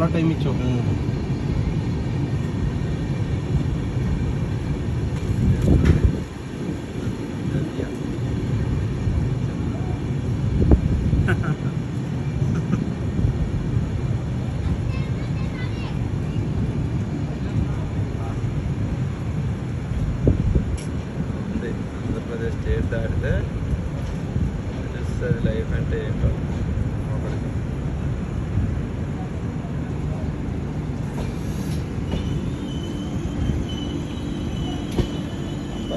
చాలా టైం ఇచ్చాం ఉంది ఆంధ్రప్రదేశ్ స్టేట్ దాటితే తెలుస్తుంది లైఫ్ అంటే ఏంటో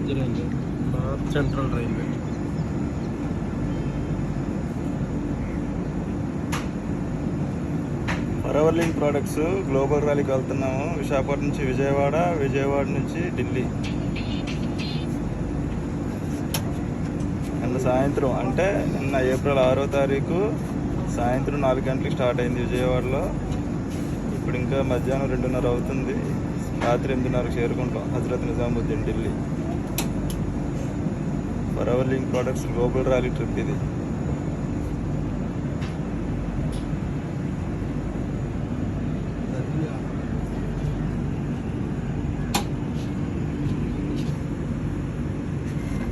మధ్య రైల్వే భారత్ సెంట్రల్ రైల్వే. పరవర్లింగ్ లింక్ ప్రోడక్ట్స్ గ్లోబల్ ర్యాలీకి వెళ్తున్నాము విశాఖపట్నం నుంచి విజయవాడ విజయవాడ నుంచి ఢిల్లీ. నిన్న సాయంత్రం అంటే నిన్న ఏప్రిల్ ఆరో తారీఖు సాయంత్రం నాలుగు గంటలకు స్టార్ట్ అయింది విజయవాడలో. ఇప్పుడు ఇంకా మధ్యాహ్నం రెండున్నర అవుతుంది. రాత్రి ఎనిమిదిన్నరకు చేరుకుంటాం. Hazrat Nizamuddin Delhi. for our link products global rally trip